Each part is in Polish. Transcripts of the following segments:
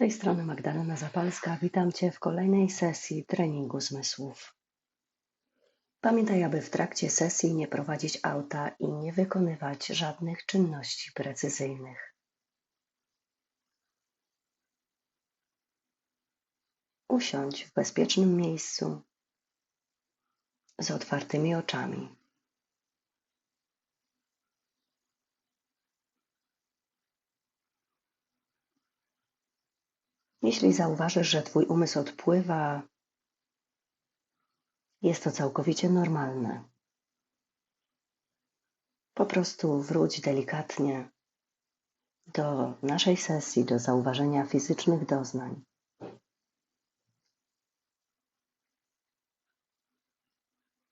tej strony Magdalena Zapalska. Witam Cię w kolejnej sesji treningu zmysłów. Pamiętaj, aby w trakcie sesji nie prowadzić auta i nie wykonywać żadnych czynności precyzyjnych. Usiądź w bezpiecznym miejscu z otwartymi oczami. Jeśli zauważysz, że Twój umysł odpływa, jest to całkowicie normalne. Po prostu wróć delikatnie do naszej sesji, do zauważenia fizycznych doznań.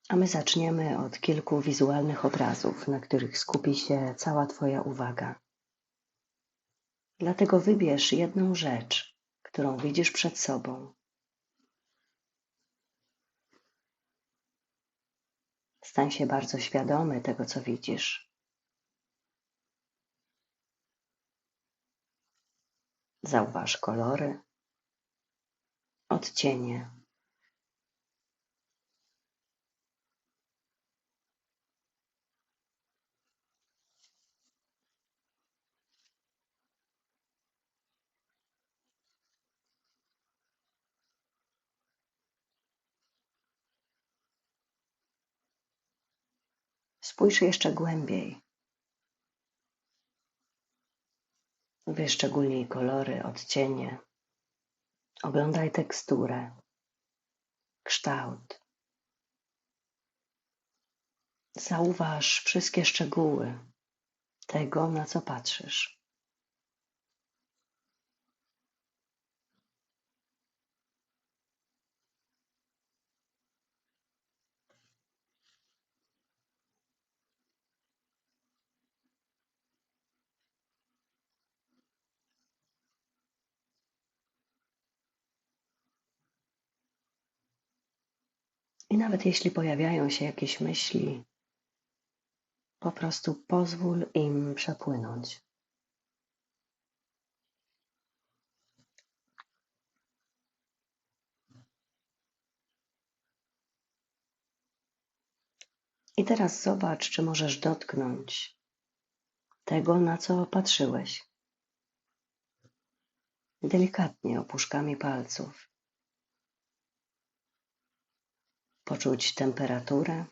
A my zaczniemy od kilku wizualnych obrazów, na których skupi się cała Twoja uwaga. Dlatego wybierz jedną rzecz, którą widzisz przed sobą. Stań się bardzo świadomy tego, co widzisz. Zauważ kolory, odcienie. Spójrz jeszcze głębiej. Wyszczególnij kolory, odcienie. Oglądaj teksturę, kształt. Zauważ wszystkie szczegóły tego, na co patrzysz. I nawet jeśli pojawiają się jakieś myśli, po prostu pozwól im przepłynąć. I teraz zobacz, czy możesz dotknąć tego, na co patrzyłeś. Delikatnie opuszkami palców. Poczuć temperaturę.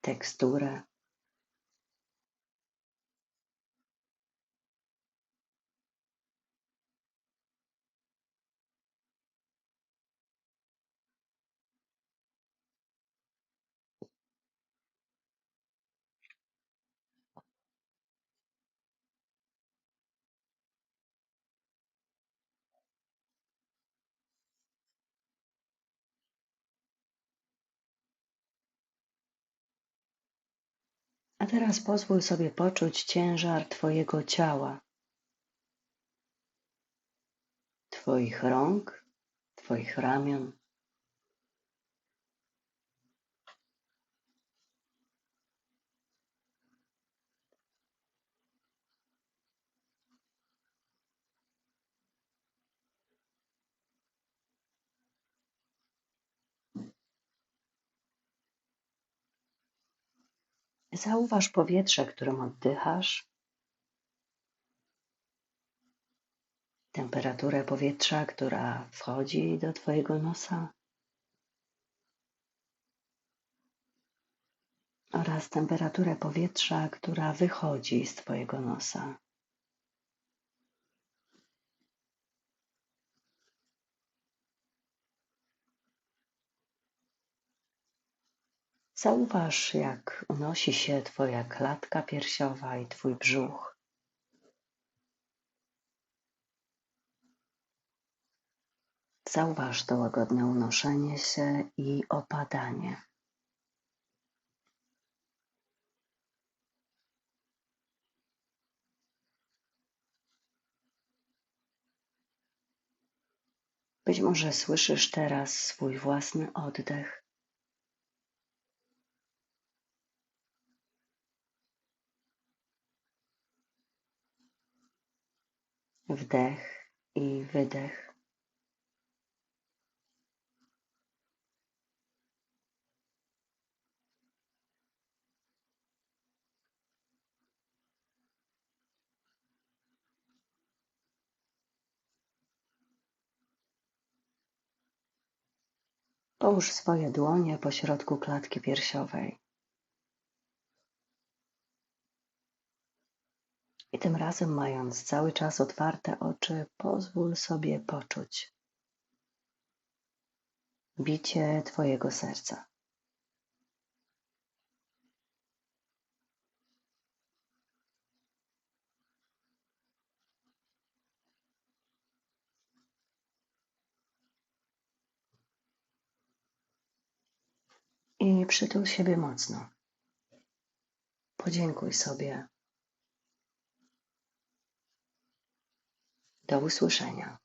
Teksturę. A teraz pozwól sobie poczuć ciężar Twojego ciała, Twoich rąk, Twoich ramion. Zauważ powietrze, którym oddychasz, temperaturę powietrza, która wchodzi do Twojego nosa oraz temperaturę powietrza, która wychodzi z Twojego nosa. Zauważ, jak unosi się Twoja klatka piersiowa i Twój brzuch. Zauważ to łagodne unoszenie się i opadanie. Być może słyszysz teraz swój własny oddech. Wdech i wydech. Połóż swoje dłonie po środku klatki piersiowej. I tym razem, mając cały czas otwarte oczy, pozwól sobie poczuć bicie Twojego serca. I przytul siebie mocno. Podziękuj sobie. Do usłyszenia.